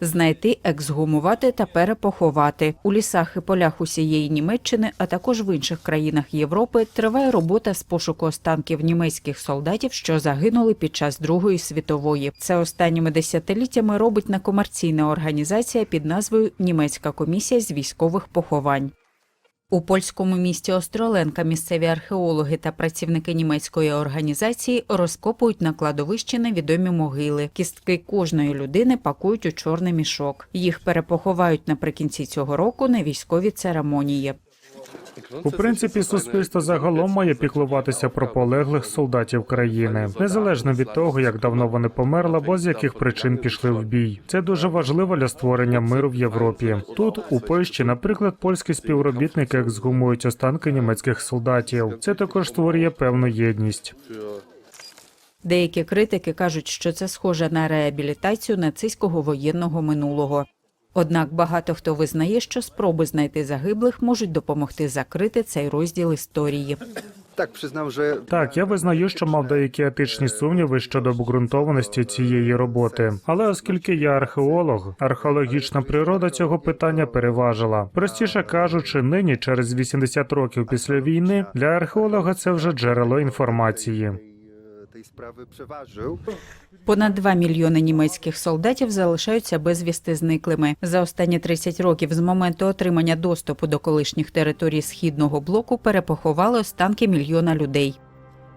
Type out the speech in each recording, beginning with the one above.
Знайти, ексгумувати та перепоховати у лісах і полях усієї Німеччини, а також в інших країнах Європи, триває робота з пошуку останків німецьких солдатів, що загинули під час Другої світової. Це останніми десятиліттями робить некомерційна організація під назвою Німецька комісія з військових поховань. У польському місті Остроленка місцеві археологи та працівники німецької організації розкопують на кладовищі невідомі могили. Кістки кожної людини пакують у чорний мішок. Їх перепоховають наприкінці цього року на військові церемонії. У принципі, суспільство загалом має піклуватися про полеглих солдатів країни, незалежно від того, як давно вони померли або з яких причин пішли в бій. Це дуже важливо для створення миру в Європі. Тут, у Польщі, наприклад, польські співробітники ексгумують останки німецьких солдатів. Це також створює певну єдність. Деякі критики кажуть, що це схоже на реабілітацію нацистського воєнного минулого. Однак багато хто визнає, що спроби знайти загиблих можуть допомогти закрити цей розділ історії. Так, przyznam, że Так, я визнаю, що мав деякі етичні сумніви щодо обґрунтованості цієї роботи. Але оскільки я археолог, археологічна природа цього питання переважила. Простіше кажучи, нині, через 80 років після війни, для археолога це вже джерело інформації. Tej sprawy przeważył. Понад 2 мільйони німецьких солдатів залишаються безвісти зниклими. За останні 30 років з моменту отримання доступу до колишніх територій східного блоку перепоховали останки мільйона людей.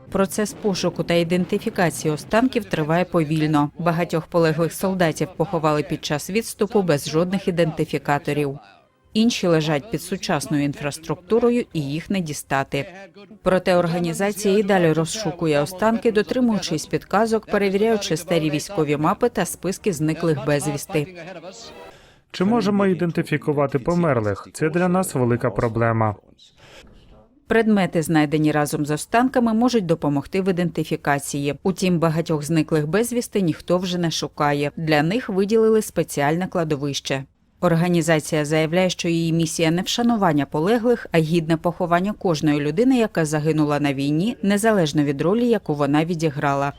Процес пошуку та ідентифікації останків триває повільно. Багатьох полеглих солдатів поховали під час відступу без жодних ідентифікаторів. Інші лежать під сучасною інфраструктурою і їх не дістати. Проте організація і далі розшукує останки, дотримуючись підказок, перевіряючи старі військові мапи та списки зниклих безвісти. Чи можемо ідентифікувати померлих? Це для нас велика проблема. Предмети, знайдені разом з останками, можуть допомогти в ідентифікації. Утім, багатьох зниклих безвісти ніхто вже не шукає. Для них виділили спеціальне кладовище. Організація заявляє, що її місія не вшанування полеглих, а гідне поховання кожної людини, яка загинула на війні, незалежно від ролі, яку вона відіграла.